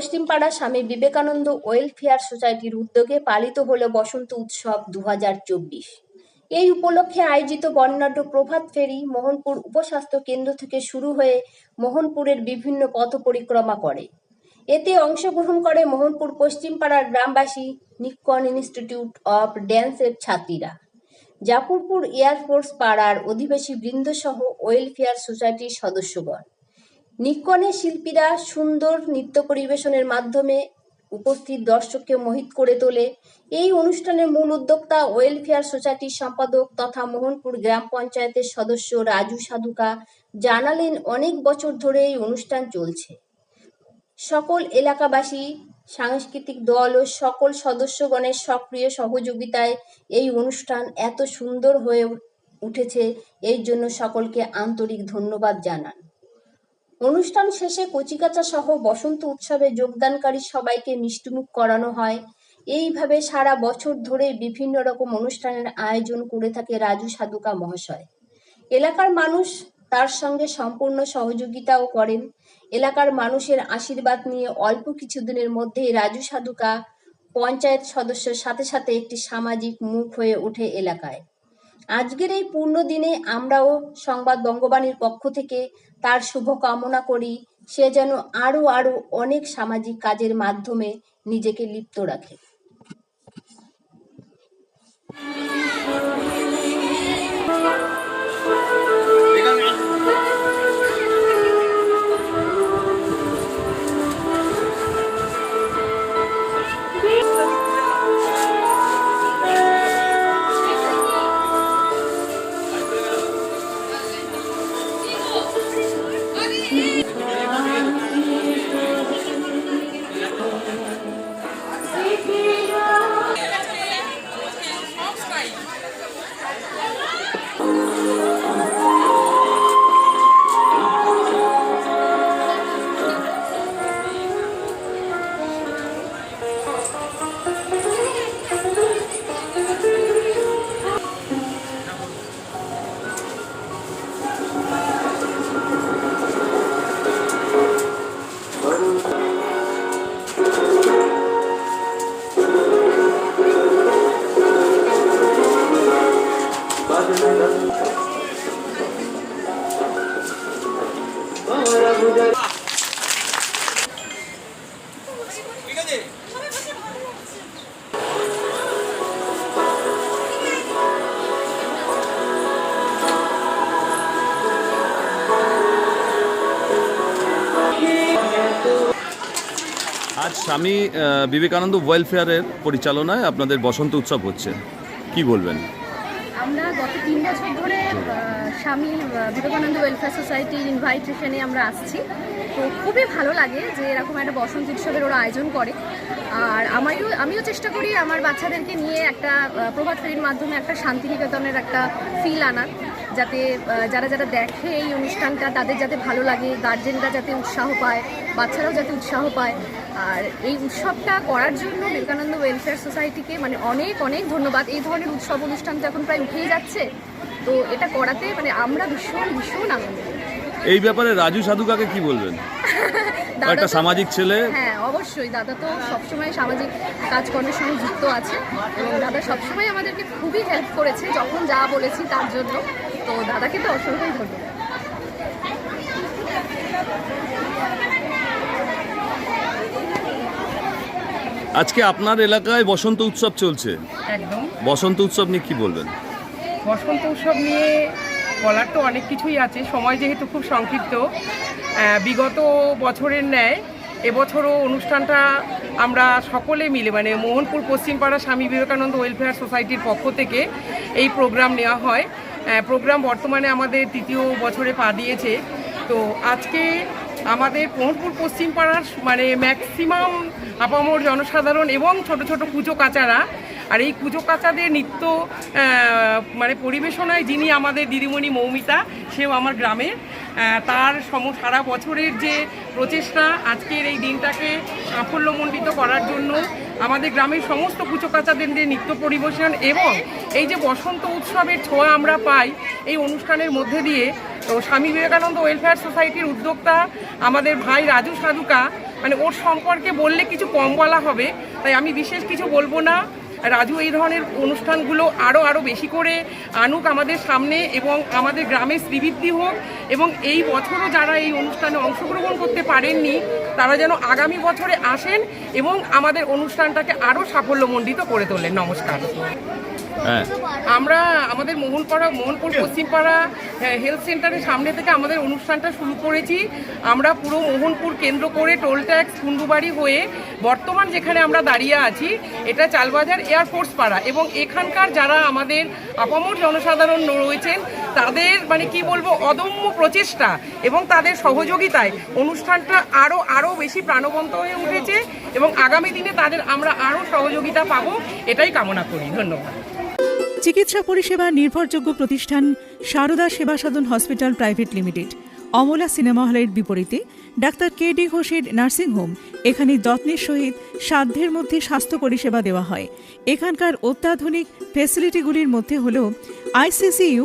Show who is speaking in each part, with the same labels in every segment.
Speaker 1: পশ্চিমপাড়া Swami Vivekananda welfare সোসাইটির উদ্যোগে পালিত হলো বসন্ত উৎসব দুহাজার চব্বিশ। এই উপলক্ষে আয়োজিত বর্ণাঢ্য প্রভাত ফেরি মোহনপুর উপস্বাস্থ্য কেন্দ্র থেকে শুরু হয়ে মোহনপুরের বিভিন্ন পথ পরিক্রমা করে। এতে অংশগ্রহণ করে মোহনপুর পশ্চিমপাড়ার গ্রামবাসী নিক্কন ইনস্টিটিউট অফ ড্যান্সের ছাত্রীরা। জাপুরপুর এয়ারফোর্স পাড়ার অধিবাসী বৃন্দসহ ওয়েলফেয়ার সোসাইটির সদস্যগণ। নিক্কনের শিল্পীরা সুন্দর নৃত্য পরিবেশনের মাধ্যমে উপস্থিত দর্শককে মোহিত করে তোলে। এই অনুষ্ঠানের মূল উদ্যোক্তা ওয়েলফেয়ার সোসাইটির সম্পাদক তথা মোহনপুর গ্রাম পঞ্চায়েতের সদস্য রাজু সাধুকা জানালেন, অনেক বছর ধরে এই অনুষ্ঠান চলছে। সকল এলাকাবাসী, সাংস্কৃতিক দল ও সকল সদস্যগণের সক্রিয় সহযোগিতায় এই অনুষ্ঠান এত সুন্দর হয়ে উঠেছে। এই জন্য সকলকে আন্তরিক ধন্যবাদ জানান। অনুষ্ঠান শেষে কচিকাচা সহ বসন্ত উৎসবে যোগদানকারী সবাইকে মিষ্টিমুখ করানো হয়। এইভাবে সারা বছর ধরে বিভিন্ন রকম অনুষ্ঠানের আয়োজন করে থাকে রাজু সাধুকা মহাশয়। এলাকার মানুষ তার সঙ্গে সম্পূর্ণ সহযোগিতাও করেন। এলাকার মানুষের আশীর্বাদ নিয়ে অল্প কিছুদিনের মধ্যেই রাজু সাধুকা পঞ্চায়েত সদস্যের সাথে সাথে একটি সামাজিক মুখ হয়ে ওঠে এলাকায়। আজকের এই পূর্ণ দিনে আমরাও সংবাদ বঙ্গবাণীর পক্ষ থেকে তার শুভ কামনা করি, সে যেন আরও আরও অনেক সামাজিক কাজের মাধ্যমে নিজেকে লিপ্ত রাখে।
Speaker 2: আজ স্বামী বিবেকানন্দ ওয়েলফেয়ারের পরিচালনায় আপনাদের বসন্ত উৎসব হচ্ছে। কি বলবেন?
Speaker 3: আমরা গত তিন বছর ধরে স্বামী বিবেকানন্দ ওয়েলফেয়ার সোসাইটির ইনভাইটেশনে আমরা আসছি। তো খুবই ভালো লাগে যে এরকম একটা বসন্ত উৎসবের ওরা আয়োজন করে। আর আমারও, আমিও চেষ্টা করি আমার বাচ্চাদেরকে নিয়ে একটা প্রভাত ফেরির মাধ্যমে একটা শান্তিনিকেতনের একটা ফিল আনার, যাতে যারা যারা দেখে এই অনুষ্ঠানটা তাদের যাতে ভালো লাগে গার্জেনরা যাতে উৎসাহ পায়, বাচ্চারাও যাতে উৎসাহ পায়। আর এই উৎসবটা করার জন্য বিবেকানন্দ ওয়েলফেয়ার সোসাইটিকে মানে অনেক অনেক ধন্যবাদ। এই ধরনের উৎসব অনুষ্ঠান তো এখন প্রায় উঠেই যাচ্ছে। তো এটা করাতে মানে আমরা ভীষণ ভীষণ আনন্দিত।
Speaker 2: এই ব্যাপারে রাজু সাধুকাকে কি বলবেন? একটা সামাজিক ছেলে?
Speaker 3: হ্যাঁ অবশ্যই। দাদা তো সবসময় সামাজিক কাজকর্মের সঙ্গে যুক্ত আছে এবং দাদা সবসময় আমাদেরকে খুবই হেল্প করেছে যখন যা বলেছি তার জন্য। তো দাদাকে তো অসংখ্য ধন্যবাদ।
Speaker 2: আজকে আপনার এলাকায় বসন্ত উৎসব চলছে।
Speaker 4: একদম।
Speaker 2: বসন্ত উৎসব নিয়ে কি বলবেন?
Speaker 4: বসন্ত উৎসব নিয়ে বলার তো অনেক কিছুই আছে। সময় যেহেতু খুব সংক্ষিপ্ত বিগত বছরের ন্যায় এবছরও অনুষ্ঠানটা আমরা সকলে মিলে মানে মোহনপুর পশ্চিমপাড়া স্বামী বিবেকানন্দ ওয়েলফেয়ার সোসাইটির পক্ষ থেকে এই প্রোগ্রাম নেওয়া হয়। প্রোগ্রাম বর্তমানে আমাদের তৃতীয় বছরে পা দিয়েছে। তো আজকে আমাদের মোহনপুর পশ্চিমপাড়ার মানে ম্যাক্সিমাম আপামর জনসাধারণ এবং ছোট ছোট কুচো কাচারা আর এই কুচো কাচাদের নৃত্য মানে পরিবেশনায় যিনি আমাদের দিদিমণি মৌমিতা, সেও আমার গ্রামের তার সম, সারা বছরের যে প্রচেষ্টা, আজকের এই দিনটাকে সাফল্যমণ্ডিত করার জন্য আমাদের গ্রামের সমস্ত কুচো কাচাদের যে নৃত্য পরিবেশন এবং এই যে বসন্ত উৎসবের ছোঁয়া আমরা পাই, এই অনুষ্ঠানের মধ্যে দিয়ে, তো স্বামী বিবেকানন্দ ওয়েলফেয়ার সোসাইটির উদ্যোক্তা আমাদের ভাই রাজু সাধুকা মানে ওর সম্পর্কে বললে কিছু কম বলা হবে, তাই আমি বিশেষ কিছু বলব না। রাজু, এই ধরনের অনুষ্ঠানগুলো আরও আরও বেশি করে আনুক আমাদের সামনে এবং আমাদের গ্রামে শ্রীবৃদ্ধি হোক এবং এই বছরও যারা এই অনুষ্ঠানে অংশগ্রহণ করতে পারেননি তারা যেন আগামী বছরে আসেন এবং আমাদের অনুষ্ঠানটাকে আরও সাফল্যমণ্ডিত করে তোলেন। নমস্কার।
Speaker 2: হ্যাঁ।
Speaker 4: আমরা আমাদের মোহনপাড়া মোহনপুর পশ্চিমপাড়া হেলথ সেন্টারের সামনে থেকে আমাদের অনুষ্ঠানটা শুরু করেছি। আমরা পুরো মোহনপুর কেন্দ্র করে টোল ট্যাক্স কুন্ডুবাড়ি হয়ে বর্তমান যেখানে আমরা দাঁড়িয়ে আছি এটা চালবাজার এয়ারফোর্স পাড়া এবং এখানকার যারা আমাদের আপামর জনসাধারণ রয়েছেন তাদের মানে কি বলব, অদম্য প্রচেষ্টা এবং তাদের সহযোগিতায় অনুষ্ঠানটা আরও আরও বেশি প্রাণবন্ত হয়ে উঠেছে এবং আগামী দিনে তাদের আমরা আরও সহযোগিতা পাবো, এটাই কামনা করি। ধন্যবাদ।
Speaker 5: চিকিৎসা পরিষেবা নির্ভরযোগ্য প্রতিষ্ঠান Sarada Seva Sadhan hospital private limited. Amala cinema হলের বিপরীতে ডাক্তার কে ডি ঘোষের নার্সিংহোম এখানে যত্নের সহিত সাধ্যের মধ্যে স্বাস্থ্য পরিষেবা দেওয়া হয়। এখানকার অত্যাধুনিক ফেসিলিটিগুলির মধ্যে হল ICCU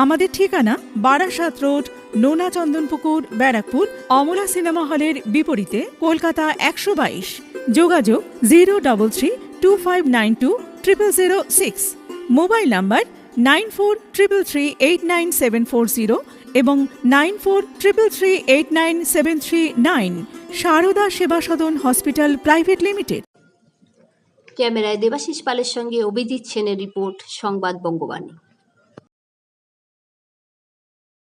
Speaker 5: আমাদের ঠিকানা বারাসাত রোড নোনা চন্দনপুকুর ব্যারাকপুর, অমলা সিনেমা হলের বিপরীতে কলকাতা একশো বাইশ। যোগাযোগ zero double three two five nine two triple zero six. Mobile number nine four triple three eight nine seven four zero এবং nine four triple three eight nine seven three nine. Sarada Seva Sadan hospital private limited.
Speaker 1: ক্যামেরায় দেবাশিস পালের সঙ্গে অভিজিৎ সেনের report, সংবাদ বঙ্গবাণী।